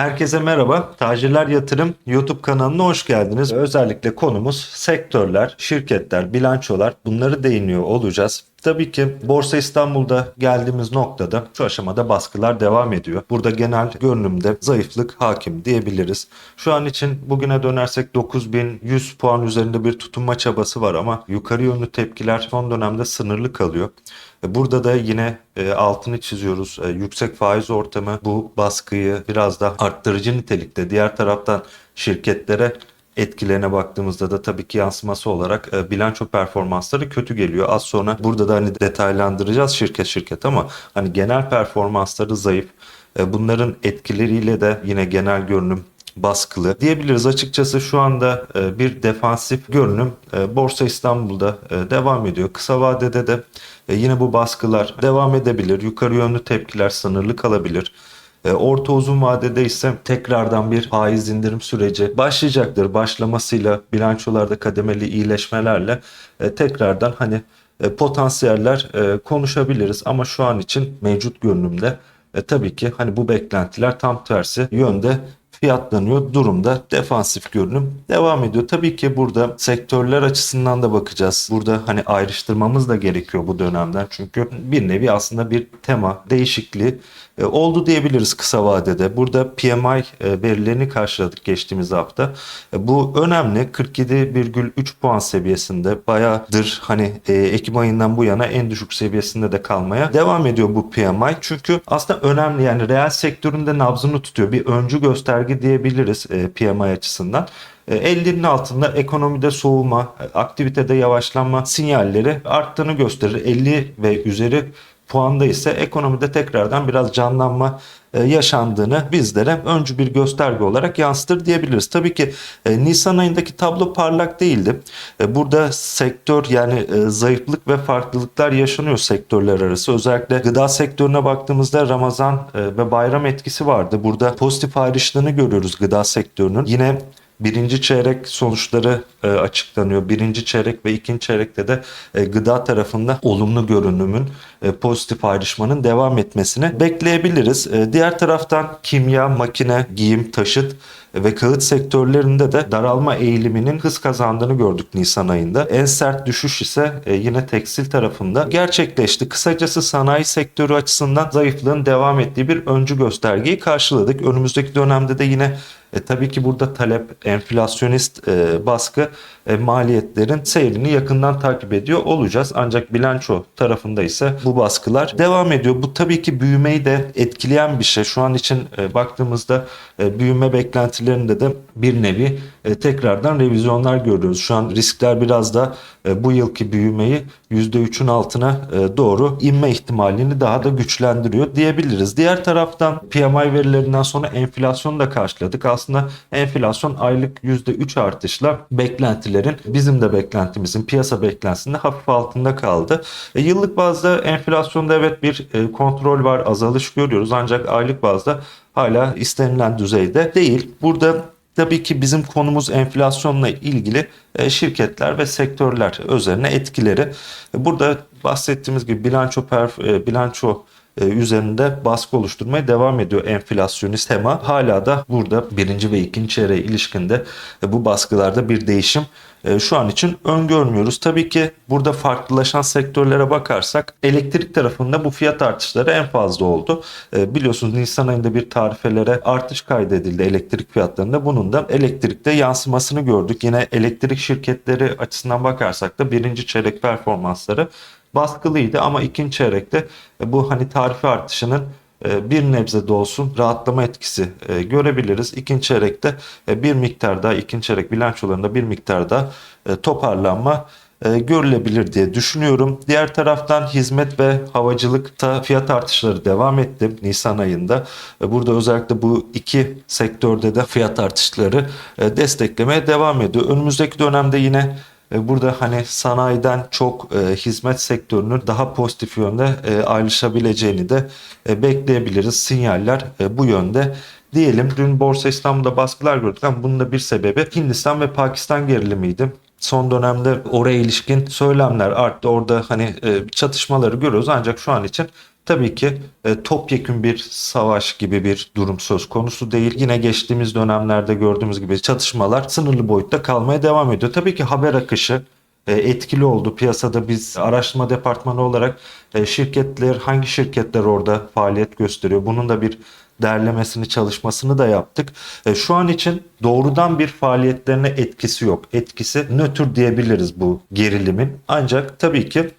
Herkese merhaba. Tacirler Yatırım YouTube kanalına hoş geldiniz. Özellikle konumuz sektörler, şirketler, bilançolar bunları değiniyor olacağız. Tabii ki Borsa İstanbul'da geldiğimiz noktada şu aşamada baskılar devam ediyor. Burada genel görünümde zayıflık hakim diyebiliriz. Şu an için bugüne dönersek 9100 puan üzerinde bir tutunma çabası var ama yukarı yönlü tepkiler son dönemde sınırlı kalıyor. E, Burada da yine e, altını çiziyoruz. E, yüksek faiz ortamı bu baskıyı biraz da arttırıcı nitelikte. Diğer taraftan şirketlere etkilerine baktığımızda da tabii ki yansıması olarak e, bilanço performansları kötü geliyor. Az sonra burada da hani detaylandıracağız şirket şirket ama hani genel performansları zayıf. E, bunların etkileriyle de yine genel görünüm baskılı diyebiliriz. Açıkçası şu anda e, bir defansif görünüm e, Borsa İstanbul'da e, devam ediyor. Kısa vadede de yine bu baskılar devam edebilir. Yukarı yönlü tepkiler sınırlı kalabilir. E, Orta uzun vadede ise tekrardan bir faiz indirim süreci başlayacaktır. Başlamasıyla bilançolarda kademeli iyileşmelerle e, tekrardan hani e, potansiyeller konuşabiliriz ama şu an için mevcut görünümde tabii ki hani bu beklentiler tam tersi yönde fiyatlanıyor durumda defansif görünüm devam ediyor. Tabii ki burada sektörler açısından da bakacağız. Burada hani ayrıştırmamız da gerekiyor bu dönemden. Çünkü bir nevi aslında bir tema değişikliği e, oldu diyebiliriz kısa vadede. Burada PMI e, verilerini karşıladık geçtiğimiz hafta. E, Bu önemli. 47,3 puan seviyesinde bayağıdır hani Ekim ayından bu yana en düşük seviyesinde de kalmaya devam ediyor bu PMI. Çünkü aslında önemli yani reel sektöründe nabzını tutuyor. Bir öncü gösterge diyebiliriz e, PMI açısından. E, 50'nin altında ekonomide soğuma, e, aktivitede yavaşlanma sinyalleri arttığını gösterir. 50 ve üzeri puanda ise ekonomide tekrardan biraz canlanma e, yaşandığını bizlere öncü bir gösterge olarak yansıtır diyebiliriz. Tabii ki e, Nisan ayındaki tablo parlak değildi. E, Burada sektör yani zayıflık ve farklılıklar yaşanıyor sektörler arası. Özellikle gıda sektörüne baktığımızda Ramazan ve bayram etkisi vardı. Burada pozitif ayrıştığını görüyoruz gıda sektörünün. Yine Birinci çeyrek sonuçları e, açıklanıyor. Birinci çeyrek ve ikinci çeyrekte de e, gıda tarafında olumlu görünümün e, pozitif ayrışmanın devam etmesini bekleyebiliriz. E, diğer taraftan kimya, makine, giyim, taşıt ve kağıt sektörlerinde de daralma eğiliminin hız kazandığını gördük Nisan ayında. En sert düşüş ise e, yine tekstil tarafında gerçekleşti. Kısacası sanayi sektörü açısından zayıflığın devam ettiği bir öncü göstergeyi karşıladık. Önümüzdeki dönemde de yine e, tabii ki burada talep, enflasyonist e, baskı e, maliyetlerin seyrini yakından takip ediyor olacağız. Ancak bilanço tarafında ise bu baskılar devam ediyor. Bu tabii ki büyümeyi de etkileyen bir şey. Şu an için e, baktığımızda e, büyüme beklentilerinde de bir nevi e, tekrardan revizyonlar görüyoruz. Şu an riskler biraz da e, bu yılki büyümeyi %3'ün altına e, doğru inme ihtimalini daha da güçlendiriyor diyebiliriz. Diğer taraftan PMI verilerinden sonra enflasyonu da karşıladık. Aslında enflasyon aylık %3 artışla beklentilerin bizim de beklentimizin piyasa beklentisinde hafif altında kaldı. E, yıllık bazda enflasyonda evet bir e, kontrol var azalış görüyoruz ancak aylık bazda hala istenilen düzeyde değil. Burada Tabii ki bizim konumuz enflasyonla ilgili e, şirketler ve sektörler üzerine etkileri. Burada bahsettiğimiz gibi bilanço perf- e, bilanço üzerinde baskı oluşturmaya devam ediyor enflasyonist tema. Hala da burada birinci ve ikinci çeyreğe ilişkinde e, bu baskılarda bir değişim e, şu an için öngörmüyoruz. Tabii ki burada farklılaşan sektörlere bakarsak elektrik tarafında bu fiyat artışları en fazla oldu. E, Biliyorsunuz Nisan ayında bir tarifelere artış kaydedildi elektrik fiyatlarında. Bunun da elektrikte yansımasını gördük. Yine elektrik şirketleri açısından bakarsak da birinci çeyrek performansları baskılıydı ama ikinci çeyrekte e, bu hani tarife artışının e, bir nebze de olsun rahatlama etkisi e, görebiliriz. İkinci çeyrekte bir miktar daha ikinci çeyrek bilançolarında bir miktar daha toparlanma görülebilir diye düşünüyorum. Diğer taraftan hizmet ve havacılıkta fiyat artışları devam etti Nisan ayında. Burada özellikle bu iki sektörde de fiyat artışları desteklemeye devam ediyor. Önümüzdeki dönemde yine Burada hani sanayiden çok e, hizmet sektörünün daha pozitif yönde e, ayrışabileceğini de e, bekleyebiliriz. Sinyaller e, bu yönde diyelim. Dün Borsa İstanbul'da baskılar gördük ama bunun da bir sebebi Hindistan ve Pakistan gerilimiydi. Son dönemde oraya ilişkin söylemler arttı. Orada hani e, çatışmaları görüyoruz ancak şu an için tabii ki e, topyekün bir savaş gibi bir durum söz konusu değil. Yine geçtiğimiz dönemlerde gördüğümüz gibi çatışmalar sınırlı boyutta kalmaya devam ediyor. Tabii ki haber akışı e, etkili oldu. Piyasada biz araştırma departmanı olarak e, şirketler hangi şirketler orada faaliyet gösteriyor bunun da bir derlemesini çalışmasını da yaptık. E, Şu an için doğrudan bir faaliyetlerine etkisi yok. Etkisi nötr diyebiliriz bu gerilimin. Ancak tabii ki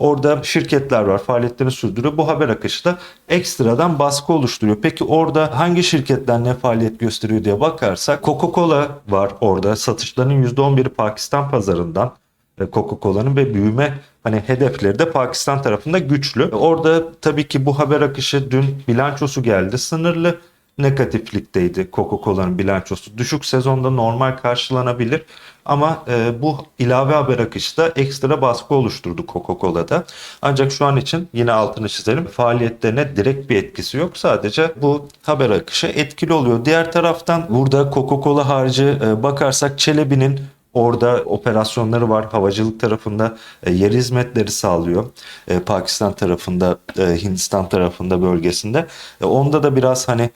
Orada şirketler var faaliyetlerini sürdürüyor. Bu haber akışı da ekstradan baskı oluşturuyor. Peki orada hangi şirketler ne faaliyet gösteriyor diye bakarsak Coca-Cola var orada. Satışlarının %11'i Pakistan pazarından. E, Coca-Cola'nın ve büyüme hani hedefleri de Pakistan tarafında güçlü. Orada tabii ki bu haber akışı dün bilançosu geldi. Sınırlı negatiflikteydi Coca-Cola'nın bilançosu. Düşük sezonda normal karşılanabilir ama e, bu ilave haber akışı da ekstra baskı oluşturdu Coca-Cola'da. Ancak şu an için yine altını çizelim faaliyetlerine direkt bir etkisi yok. Sadece bu haber akışı etkili oluyor. Diğer taraftan burada Coca-Cola harici e, bakarsak Çelebi'nin Orada operasyonları var. Havacılık tarafında e, yer hizmetleri sağlıyor. E, Pakistan tarafında, e, Hindistan tarafında bölgesinde. E, onda da biraz hani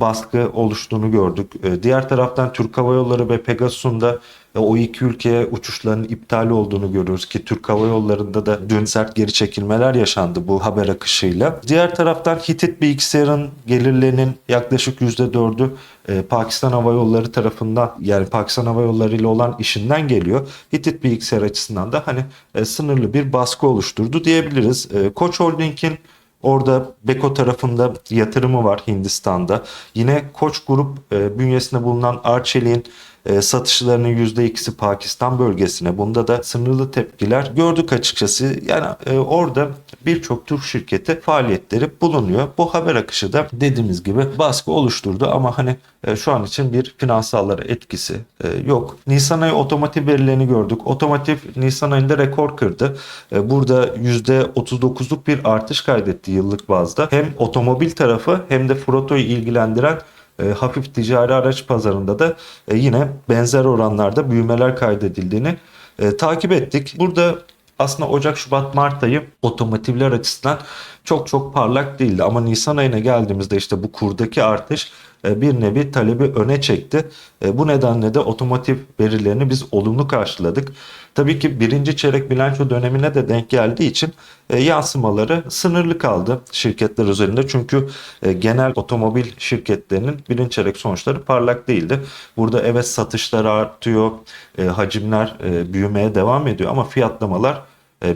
baskı oluştuğunu gördük. Diğer taraftan Türk Hava Yolları ve Pegasus'un da o iki ülkeye uçuşların iptal olduğunu görüyoruz ki Türk Hava Yolları'nda da dün sert geri çekilmeler yaşandı bu haber akışıyla. Diğer taraftan Hitit bilgisayarın gelirlerinin yaklaşık %4'ü e, Pakistan Hava Yolları tarafından yani Pakistan Hava Yolları ile olan işinden geliyor. Hitit bilgisayar açısından da hani e, sınırlı bir baskı oluşturdu diyebiliriz. E, Koç Holding'in Orada Beko tarafında yatırımı var Hindistan'da. Yine Koç Grup bünyesinde bulunan Arçelik'in e, satışlarının %2'si Pakistan bölgesine. Bunda da sınırlı tepkiler gördük açıkçası. Yani e, orada birçok Türk şirketi faaliyetleri bulunuyor. Bu haber akışı da dediğimiz gibi baskı oluşturdu ama hani e, şu an için bir finansallara etkisi e, yok. Nisan ayı otomotiv verilerini gördük. Otomotiv Nisan ayında rekor kırdı. E, burada %39'luk bir artış kaydetti yıllık bazda. Hem otomobil tarafı hem de Froto'yu ilgilendiren e, hafif ticari araç pazarında da e, yine benzer oranlarda büyümeler kaydedildiğini e, takip ettik. Burada aslında Ocak, Şubat, Mart ayı otomotivler açısından çok çok parlak değildi. Ama Nisan ayına geldiğimizde işte bu kurdaki artış bir nevi talebi öne çekti. E, Bu nedenle de otomotiv verilerini biz olumlu karşıladık. Tabii ki birinci çeyrek bilanço dönemine de denk geldiği için e, yansımaları sınırlı kaldı şirketler üzerinde. Çünkü e, genel otomobil şirketlerinin birinci çeyrek sonuçları parlak değildi. Burada evet satışlar artıyor, e, hacimler e, büyümeye devam ediyor ama fiyatlamalar e,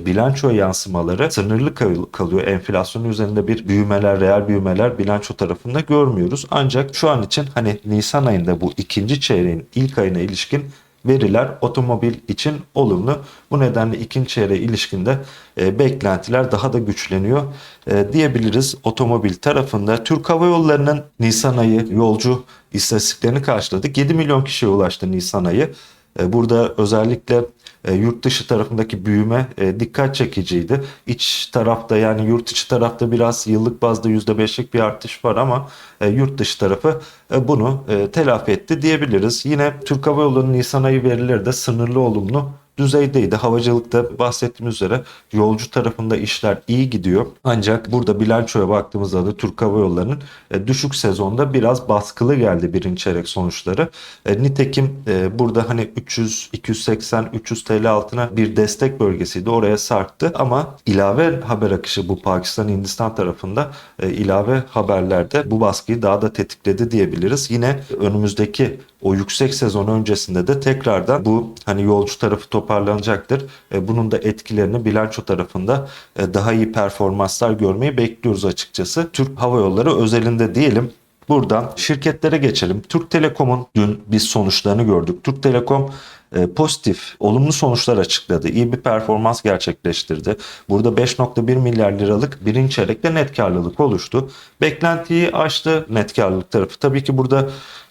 bilanço yansımaları sınırlı kal- kalıyor. Enflasyonun üzerinde bir büyümeler, reel büyümeler bilanço tarafında görmüyoruz. Ancak şu an için hani Nisan ayında bu ikinci çeyreğin ilk ayına ilişkin veriler otomobil için olumlu. Bu nedenle ikinci çeyreğe ilişkinde e, beklentiler daha da güçleniyor e, diyebiliriz. Otomobil tarafında Türk Hava Yolları'nın Nisan ayı yolcu istatistiklerini karşıladık. 7 milyon kişiye ulaştı Nisan ayı. E, Burada özellikle e, yurt dışı tarafındaki büyüme e, dikkat çekiciydi. İç tarafta yani yurt içi tarafta biraz yıllık bazda %5'lik bir artış var ama yurt dışı tarafı bunu telafi etti diyebiliriz. Yine Türk Hava Yolları'nın Nisan ayı verileri de sınırlı olumlu düzeydeydi. Havacılıkta bahsettiğimiz üzere yolcu tarafında işler iyi gidiyor. Ancak burada bilançoya baktığımızda da Türk Hava Yolları'nın e, düşük sezonda biraz baskılı geldi birinci çeyrek sonuçları. E, Nitekim e, burada hani 300, 280, 300 TL altına bir destek bölgesiydi. Oraya sarktı ama ilave haber akışı bu Pakistan Hindistan tarafında ilave haberlerde bu baskıyı daha da tetikledi diyebiliriz. Yine önümüzdeki o yüksek sezon öncesinde de tekrardan bu hani yolcu tarafı toparlanacaktır. E, bunun da etkilerini bilanço tarafında e, daha iyi performanslar görmeyi bekliyoruz açıkçası. Türk Hava Yolları özelinde diyelim. Buradan şirketlere geçelim. Türk Telekom'un dün biz sonuçlarını gördük. Türk Telekom e, pozitif, olumlu sonuçlar açıkladı. İyi bir performans gerçekleştirdi. Burada 5.1 milyar liralık birinci çeyrekte net karlılık oluştu. Beklentiyi aştı net karlılık tarafı. Tabii ki burada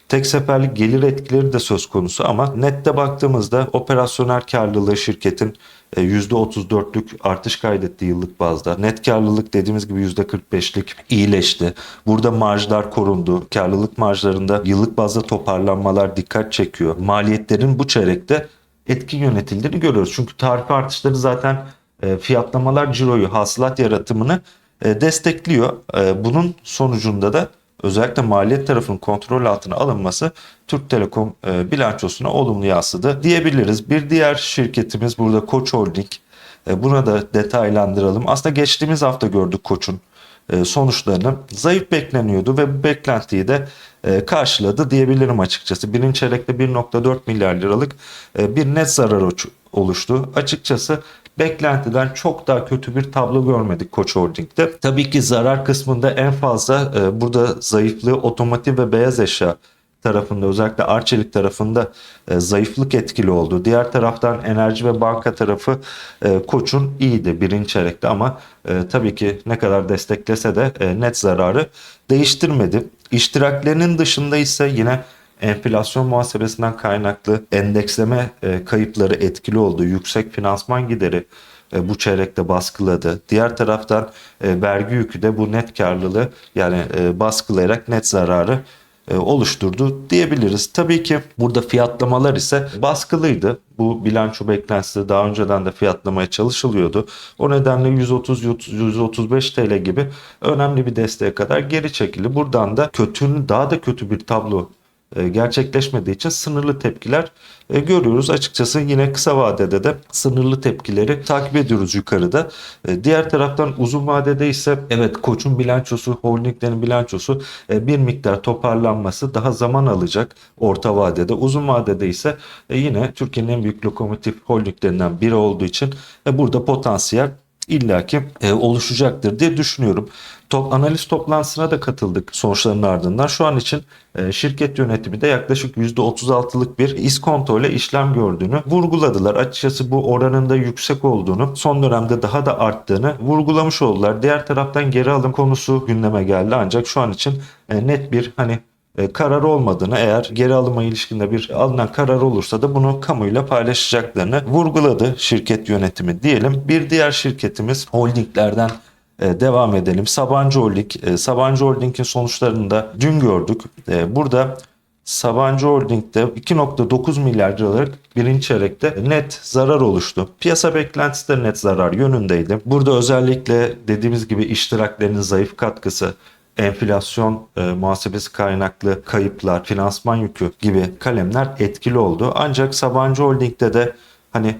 Tek seferlik gelir etkileri de söz konusu ama nette baktığımızda operasyonel karlılığı şirketin e, %34'lük artış kaydetti yıllık bazda. Net karlılık dediğimiz gibi %45'lik iyileşti. Burada marjlar korundu. Karlılık marjlarında yıllık bazda toparlanmalar dikkat çekiyor. Maliyetlerin bu çeyrekte etkin yönetildiğini görüyoruz. Çünkü tarife artışları zaten e, fiyatlamalar ciroyu, hasılat yaratımını e, destekliyor. E, bunun sonucunda da özellikle maliyet tarafının kontrol altına alınması Türk Telekom e, bilançosuna olumlu yansıdı diyebiliriz. Bir diğer şirketimiz burada Koç Holding. E, Buna da detaylandıralım. Aslında geçtiğimiz hafta gördük Koç'un e, sonuçlarını. Zayıf bekleniyordu ve bu beklentiyi de e, karşıladı diyebilirim açıkçası. Birinci çeyrekte 1.4 milyar liralık e, bir net zarar oluştu. Açıkçası beklentiden çok daha kötü bir tablo görmedik Koç Holding'de. Tabii ki zarar kısmında en fazla e, burada zayıflığı otomotiv ve beyaz eşya tarafında özellikle Arçelik tarafında e, zayıflık etkili oldu. Diğer taraftan enerji ve banka tarafı e, Koç'un iyiydi birinci çeyrekte ama e, tabii ki ne kadar desteklese de e, net zararı değiştirmedi. İştiraklerinin dışında ise yine enflasyon muhasebesinden kaynaklı endeksleme e, kayıpları etkili oldu. Yüksek finansman gideri e, bu çeyrekte baskıladı. Diğer taraftan e, vergi yükü de bu net karlılığı yani baskılayarak net zararı oluşturdu diyebiliriz. Tabii ki burada fiyatlamalar ise baskılıydı. Bu bilanço beklentisi daha önceden de fiyatlamaya çalışılıyordu. O nedenle 130-135 TL gibi önemli bir desteğe kadar geri çekildi. Buradan da kötünün daha da kötü bir tablo gerçekleşmediği için sınırlı tepkiler e, görüyoruz. Açıkçası yine kısa vadede de sınırlı tepkileri takip ediyoruz yukarıda. E, Diğer taraftan uzun vadede ise evet Koç'un bilançosu, holdinglerin bilançosu e, bir miktar toparlanması daha zaman alacak orta vadede. Uzun vadede ise e, yine Türkiye'nin en büyük lokomotif holdinglerinden biri olduğu için e, burada potansiyel illaki e, oluşacaktır diye düşünüyorum. Top, analiz toplantısına da katıldık sonuçların ardından. Şu an için e, şirket yönetimi de yaklaşık %36'lık bir iskonto ile işlem gördüğünü vurguladılar. Açıkçası bu oranın da yüksek olduğunu, son dönemde daha da arttığını vurgulamış oldular. Diğer taraftan geri alım konusu gündeme geldi ancak şu an için e, net bir hani karar olmadığını eğer geri alıma ilişkinde bir alınan karar olursa da bunu kamuyla paylaşacaklarını vurguladı şirket yönetimi diyelim. Bir diğer şirketimiz holdinglerden e, devam edelim. Sabancı Holding. E, Sabancı Holding'in sonuçlarını da dün gördük. E, Burada Sabancı Holding'de 2.9 milyar liralık birinci çeyrekte net zarar oluştu. Piyasa beklentisi de net zarar yönündeydi. Burada özellikle dediğimiz gibi iştiraklerin zayıf katkısı, enflasyon e, muhasebesi kaynaklı kayıplar, finansman yükü gibi kalemler etkili oldu. Ancak Sabancı Holding'de de hani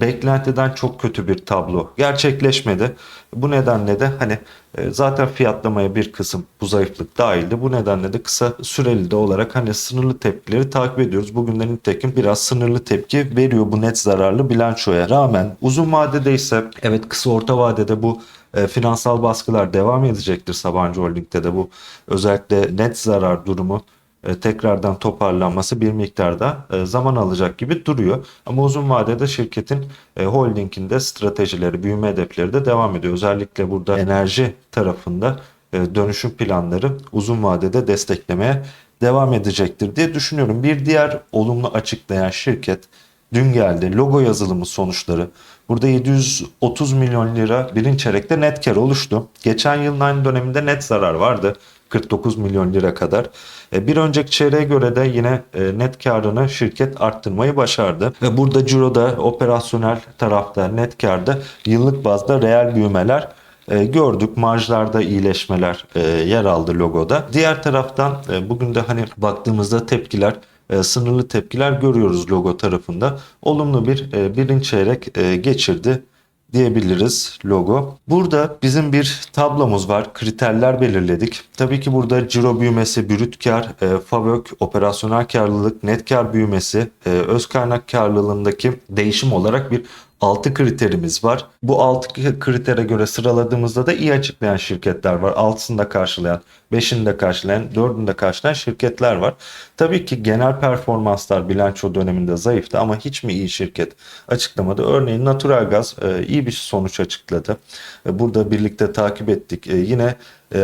beklentiden çok kötü bir tablo gerçekleşmedi. Bu nedenle de hani e, zaten fiyatlamaya bir kısım bu zayıflık dahildi. Bu nedenle de kısa süreli de olarak hani sınırlı tepkileri takip ediyoruz. Bugün de biraz sınırlı tepki veriyor bu net zararlı bilançoya rağmen. Uzun vadede ise evet kısa orta vadede bu e, finansal baskılar devam edecektir Sabancı Holding'de de bu özellikle net zarar durumu tekrardan toparlanması bir miktarda e, zaman alacak gibi duruyor. Ama uzun vadede şirketin e, holdinginde stratejileri, büyüme hedefleri de devam ediyor. Özellikle burada enerji tarafında e, dönüşüm planları uzun vadede desteklemeye devam edecektir diye düşünüyorum. Bir diğer olumlu açıklayan şirket dün geldi. Logo yazılımı sonuçları. Burada 730 milyon lira birinci çeyrekte net kar oluştu. Geçen yılın aynı döneminde net zarar vardı. 49 milyon lira kadar. E, Bir önceki çeyreğe göre de yine e, net karını şirket arttırmayı başardı. Burada ciroda operasyonel tarafta net karda yıllık bazda reel büyümeler e, gördük. Marjlarda iyileşmeler yer aldı logoda. Diğer taraftan bugün de hani baktığımızda tepkiler sınırlı tepkiler görüyoruz logo tarafında. Olumlu bir birinci çeyrek geçirdi diyebiliriz logo. Burada bizim bir tablomuz var. Kriterler belirledik. Tabii ki burada ciro büyümesi, brüt kar, e, FAVÖK, operasyonel karlılık, net kar büyümesi, e, öz kaynak karlılığındaki değişim olarak bir 6 kriterimiz var. Bu 6 kritere göre sıraladığımızda da iyi açıklayan şirketler var. 6'sını da karşılayan, 5'ini de karşılayan, 4'ünü de karşılayan şirketler var. Tabii ki genel performanslar bilanço döneminde zayıftı ama hiç mi iyi şirket açıklamadı. Örneğin Natural Gaz e, iyi bir sonuç açıkladı. E, Burada birlikte takip ettik. E, Yine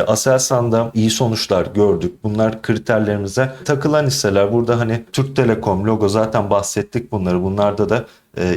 Aselsan'da iyi sonuçlar gördük. Bunlar kriterlerimize takılan hisseler. Burada hani Türk Telekom logo zaten bahsettik bunları. Bunlarda da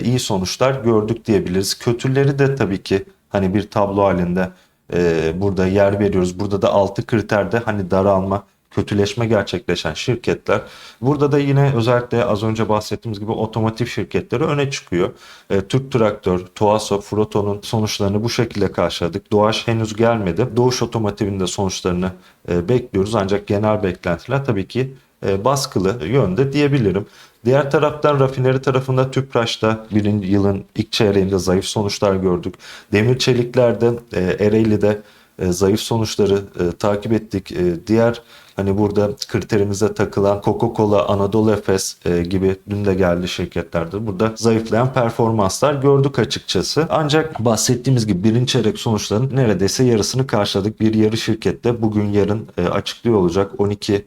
iyi sonuçlar gördük diyebiliriz. Kötüleri de tabii ki hani bir tablo halinde e, burada yer veriyoruz. Burada da 6 kriterde hani daralma kötüleşme gerçekleşen şirketler. Burada da yine özellikle az önce bahsettiğimiz gibi otomotiv şirketleri öne çıkıyor. E, Türk Traktör, Tuaso, Froto'nun sonuçlarını bu şekilde karşıladık. Doğaç henüz gelmedi. Doğuş Otomotiv'in de sonuçlarını e, bekliyoruz. Ancak genel beklentiler tabii ki baskılı yönde diyebilirim. Diğer taraftan rafineri tarafında Tüpraş'ta birinci yılın ilk çeyreğinde zayıf sonuçlar gördük. Demir çeliklerde e, Ereğli'de e, zayıf sonuçları e, takip ettik. E, diğer hani burada kriterimize takılan Coca-Cola, Anadolu Efes e, gibi dün de geldi şirketlerde. Burada zayıflayan performanslar gördük açıkçası. Ancak bahsettiğimiz gibi birinci çeyrek sonuçların neredeyse yarısını karşıladık. Bir yarı şirkette bugün yarın e, açıklıyor olacak 12 e,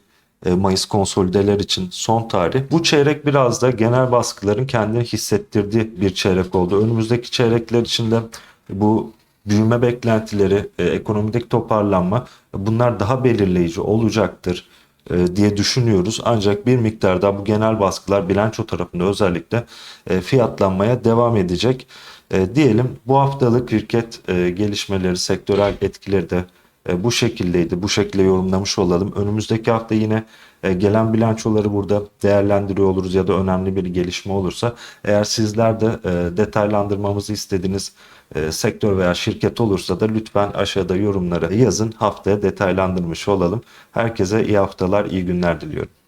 Mayıs konsolideler için son tarih. Bu çeyrek biraz da genel baskıların kendini hissettirdiği bir çeyrek oldu. Önümüzdeki çeyrekler içinde bu büyüme beklentileri, e, ekonomideki toparlanma bunlar daha belirleyici olacaktır e, diye düşünüyoruz. Ancak bir miktar daha bu genel baskılar bilanço tarafında özellikle e, fiyatlanmaya devam edecek. E, diyelim bu haftalık şirket e, gelişmeleri, sektörel etkileri de e, bu şekildeydi. Bu şekilde yorumlamış olalım. Önümüzdeki hafta yine e, gelen bilançoları burada değerlendiriyor oluruz ya da önemli bir gelişme olursa eğer sizler de e, detaylandırmamızı istediğiniz e, sektör veya şirket olursa da lütfen aşağıda yorumlara yazın. Haftaya detaylandırmış olalım. Herkese iyi haftalar, iyi günler diliyorum.